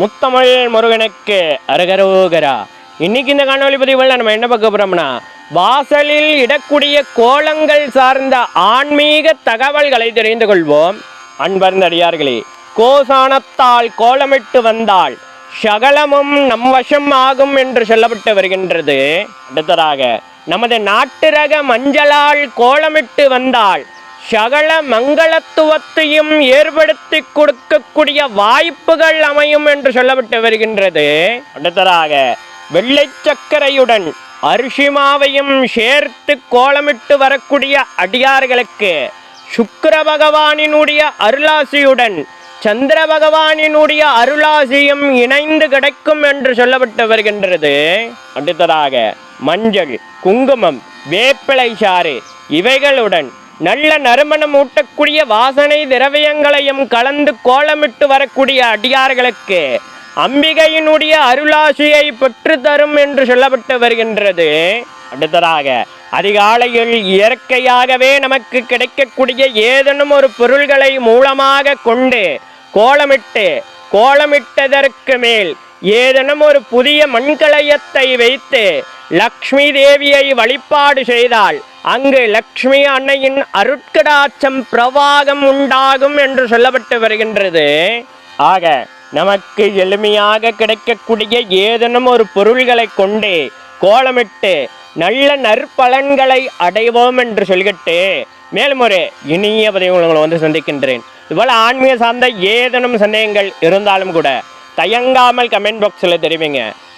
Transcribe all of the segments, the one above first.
முத்தமிழ் முருகனுக்கு அரகரோகரா. இன்னைக்கு இந்த காணொளி பதிவில் நம்ம என்ன பார்க்க போறோம்னா வாசலில் இடக்கூடிய கோலங்கள் சார்ந்த ஆன்மீக தகவல்களை தெரிந்து கொள்வோம். அன்பர்ந்த அடியார்களே கோசானத்தால் கோலமிட்டு வந்தால் சகலமும் நம் வசம் ஆகும் என்று சொல்லப்பட்டு வருகின்றது. அடுத்ததாக நமது நாட்டு ரக மஞ்சளால் கோலமிட்டு வந்தால் சகல மங்களத்துவத்தையும் ஏற்படுத்தி கொடுக்கக்கூடிய வாய்ப்புகள் அமையும் என்று சொல்லப்பட்டு வருகின்றது. அடுத்ததாக வெள்ளை சர்க்கரையுடன் அரிசிமாவையும் சேர்த்து கோலமிட்டு வரக்கூடிய அடியார்களுக்கு சுக்கர பகவானினுடைய அருளாசியுடன் சந்திர பகவானினுடைய அருளாசியும் இணைந்து கிடைக்கும் என்று சொல்லப்பட்டு வருகின்றது. அடுத்ததாக மஞ்சள் குங்குமம் வேப்பிலை சாறு இவைகளுடன் நல்ல நறுமணம் ஊட்டக்கூடிய வாசனை திரவியங்களையும் கலந்து கோலமிட்டு வரக்கூடிய அடியார்களுக்கு அம்பிகையினுடைய அருளாசியை பெற்று தரும் என்று சொல்லப்பட்டு வருகின்றது. அடுத்ததாக அதிகாலையில் இயற்கையாகவே நமக்கு கிடைக்கக்கூடிய ஏதேனும் ஒரு பொருள்களை மூலமாக கொண்டு கோலமிட்டு கோலமிட்டதற்கு மேல் ஏதேனும் ஒரு புதிய மண்கலயத்தை வைத்து லக்ஷ்மி தேவியை வழிபாடு செய்தால் அங்கு லக்ஷ்மி அன்னையின் அருட்கடாச்சம் பிரவாகம் உண்டாகும் என்று சொல்லப்பட்டு வருகின்றது. ஆக நமக்கு எளிமையாக கிடைக்கக்கூடிய ஏதேனும் ஒரு பொருள்களை கொண்டு கோலமிட்டு நல்ல நற்பலன்களை அடைவோம் என்று சொல்லிட்டு மேலும் ஒரு இனிய பதிவு உங்களை வந்து சந்திக்கின்றேன். இதுபோல் ஆன்மீக சார்ந்த ஏதேனும் சந்தேகங்கள் இருந்தாலும் கூட தயங்காமல் கமெண்ட் பாக்ஸில் தெரிவிங்க.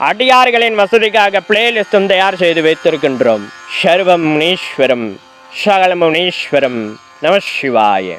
அடியார்களின் வசதிக்காக பிளேலிஸ்டும் தயார் செய்து வைத்திருக்கின்றோம். சர்வம் முனீஸ்வரம் சகல முனீஸ்வரம் நம சிவாய.